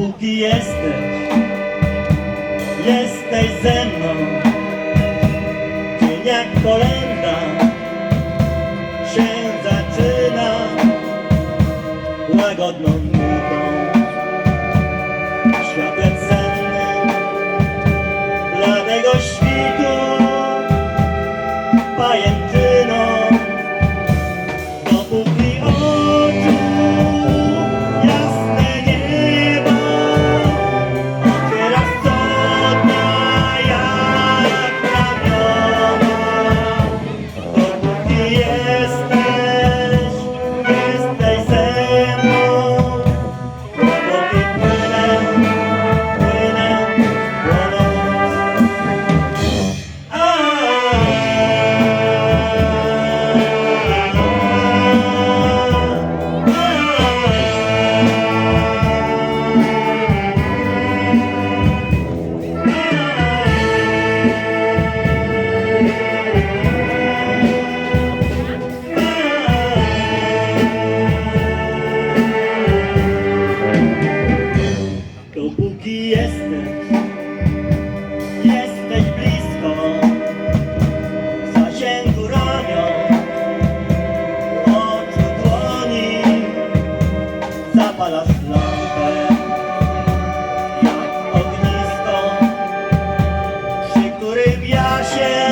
póki jesteś, jesteś ze mną. Dzień jak kolenda się zaczyna łagodną nutą, światem sennym bladego świtu. Jesteś, jesteś blisko. Zasięgu ramion, oczu dłoni, zapalasz lampę. Jak ognisko, przy którym ja się.